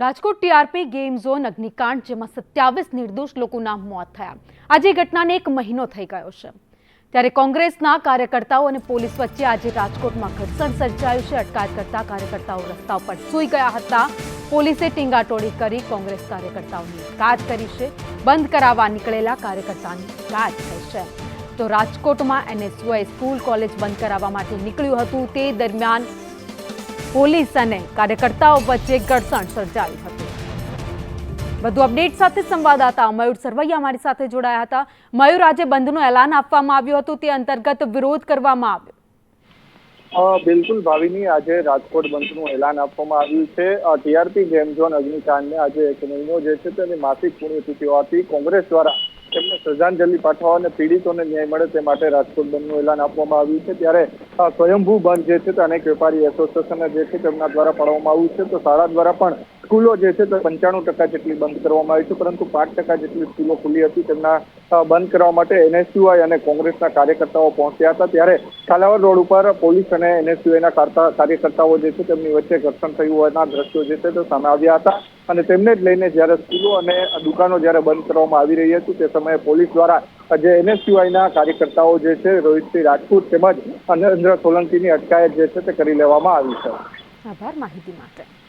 Rajkot TRP game zone અગ્નિકાંડ, જેમાં સત્યાવીસ નિર્દોષ લોકોના મોત થયા. આજે ઘટનાને એક મહિનો થઈ ગયો છે. ત્યારે કોંગ્રેસના કાર્યકર્તાઓ અને પોલીસ વચ્ચે આજે રાજકોટમાં ઘર્ષણ સર્જાયું છે. અટકાયત કરતા કાર્યકર્તાઓ રસ્તા ઉપર સૂઈ ગયા હતા. પોલીસે ટીંગાટોળી કરી કોંગ્રેસ કાર્યકર્તાઓની અટકાયત કરી છે. બંધ કરાવવા નીકળેલા કાર્યકર્તાની અટકાયત થઈ છે. તો રાજકોટમાં એનએસયુઆઈ સ્કૂલ કોલેજ બંધ કરાવવા માટે નીકળ્યું હતું. તે દરમિયાન પોલીસ અને કાર્યકર્તાઓ વચ્ચે ઘર્ષણ સર્જાયું હતું. વધુ અપડેટ સાથે સંવાદદાતા મયુર સરવૈયા અમારી સાથે જોડાયા હતા. મયુર, આજે બંધનું એલાન આપવામાં આવ્યું હતું. તે અંતર્ગત વિરોધ કરવામાં આવ્યો. બિલકુલ ભાવિની, આજે રાજકોટ બંધનું એલાન આપવામાં આવ્યું છે. ટીઆરપી ગેમ ઝોન અગ્નિકાંડને આજે એક મહિનો જે છે તેની માસિક પુણ્યતિથિ હોવાથી કોંગ્રેસ દ્વારા તેમને શ્રદ્ધાંજલિ પાઠવવા અને પીડિતોને ન્યાય મળે તે માટે રાજકોટ બંધનું એલાન આપવામાં આવ્યું છે. ત્યારે સ્વયંભૂ બંધ જે છે તે અનેક વેપારી એસોસિએશન જે છે તેમના દ્વારા પાડવામાં આવ્યું છે. તો શાળા દ્વારા પણ સ્કૂલો જે છે તે પંચાણું ટકા જેટલી બંધ કરવામાં આવી છે, પરંતુ પાંચ ટકા જેટલી સ્કૂલો ખુલ્લી હતી તેમના બંધ કરવા માટે એનએસયુઆઈ અને કોંગ્રેસના કાર્યકર્તાઓ પહોંચ્યા હતા. ત્યારે કાલાવડ રોડ ઉપર પોલીસ અને એનએસયુઆઈના કાર્યકર્તાઓ જે છે તેમની વચ્ચે ઘર્ષણ થયું હોવાના દ્રશ્યો જે છે તે સામે આવ્યા હતા. અને તેમને જ લઈને જ્યારે સ્કૂલો અને દુકાનો જ્યારે બંધ કરવામાં આવી રહી હતી, તે સમયે પોલીસ દ્વારા જે એનએસયુઆઈના કાર્યકર્તાઓ જે છે, રોહિતસિંહ રાજપૂત તેમજ નરેન્દ્ર સોલંકીની અટકાયત જે છે, તે કરી લેવામાં આવી છે. આભાર માહિતી માટે.